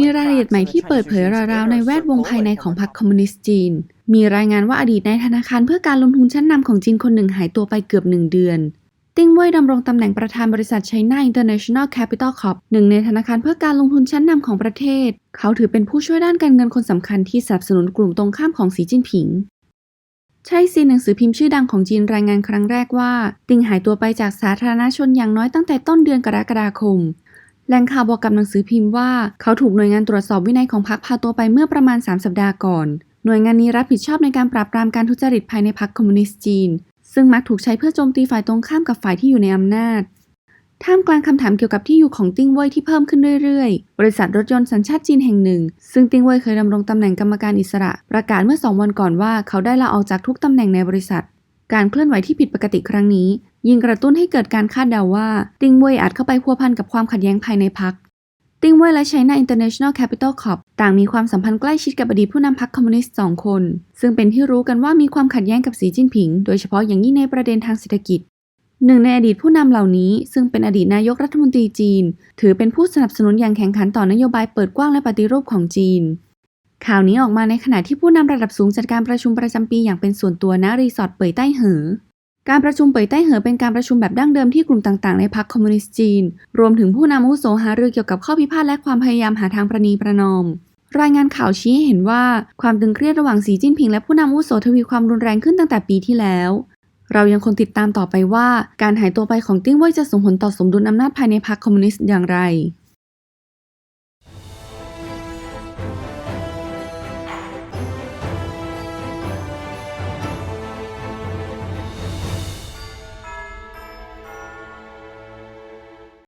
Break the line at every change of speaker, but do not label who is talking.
มีรายละเอียดใหม่ที่เปิดเผยราวๆในแวดวงภายในของพรรคคอมมิวนิสต์จีน มีรายงานว่าอดีตนายธนาคารเพื่อการลงทุนชั้นนำของจีนคนหนึ่งหายตัวไปเกือบหนึ่งเดือน ติ้งเว่ยดำรงตำแหน่งประธานบริษัท China International Capital Corp หนึ่งในธนาคารเพื่อการลงทุนชั้นนำของประเทศ เขาถือเป็นผู้ช่วยด้านการเงินคนสำคัญที่สนับสนุนกลุ่มตรงข้ามของสีจิ้นผิงใช่ซีหนังสือพิมพ์ชื่อดังของจีนรายงานครั้งแรกว่า ติงหายตัวไปจากสาธารณชนอย่างน้อยตั้งแต่ต้นเดือนกรกฎาคม แหล่งข่าวบอกกับหนังสือพิมพ์ว่า เขาถูกหน่วยงานตรวจสอบวินัยของพรรคพาตัวไปเมื่อประมาณ 3 สัปดาห์ก่อน หน่วยงานนี้รับผิดชอบในการปราบปรามการทุจริตภายในพรรคคอมมิวนิสต์จีน ซึ่งมักถูกใช้เพื่อโจมตีฝ่ายตรงข้ามกับฝ่ายที่อยู่ในอำนาจ ท่ามกลางคำถามเกี่ยวกับที่อยู่ของติ้งเว่ยที่เพิ่มขึ้นเรื่อยๆ บริษัทรถยนต์สัญชาติจีนแห่งหนึ่ง ซึ่งติ้งเว่ยเคยดำรงตำแหน่งกรรมการอิสระ ประกาศเมื่อสองวันก่อนว่า เขาได้ลาออกจากทุกตำแหน่งในบริษัท การเคลื่อนไหวที่ผิดปกติครั้งนี้ ยิ่งกระตุ้นให้เกิดการคาดเดาว่า ติงเว่ยอาจเข้าไปพัวพันกับความขัดแย้งภายในพรรคติงเว่ยและ China International Capital Corp ต่างมีความสัมพันธ์ใกล้ชิดกับอดีตผู้นำพรรคคอมมิวนิสต์สองคน ซึ่งเป็นที่รู้กันว่ามีความขัดแย้งกับสีจิ้นผิง โดยเฉพาะอย่างยิ่งในประเด็นทางเศรษฐกิจ หนึ่งในอดีตผู้นำเหล่านี้ ซึ่งเป็นอดีตนายกรัฐมนตรีจีน ถือเป็นผู้สนับสนุนอย่างแข่งขันต่อนโยบายเปิดกว้างและปฏิรูปของจีน ข่าวนี้ออกมาในขณะที่ผู้นำระดับสูงจัดการประชุมประจำปีอย่างเป็นส่วนตัวณรีสอร์ทเป่ยใต้เหอ การประชุมเป่ยใต้เหอเป็นการประชุมแบบดั้งเดิมที่กลุ่มต่างๆในพรรคคอมมิวนิสต์จีน รวมถึงผู้นำอุโสหารือเกี่ยวกับข้อพิพาทและความพยายามหาทางประนีประนอม รายงานข่าวชี้ให้เห็นว่าความตึงเครียดระหว่างสีจิ้นผิงและผู้นำอุโสทวีความรุนแรงขึ้นตั้งแต่ปีที่แล้ว เรายังคงติดตามต่อไปว่า การหายตัวไปของติ้งเว่ยจะส่งผลต่อสมดุลอำนาจภายในพรรคคอมมิวนิสต์อย่างไร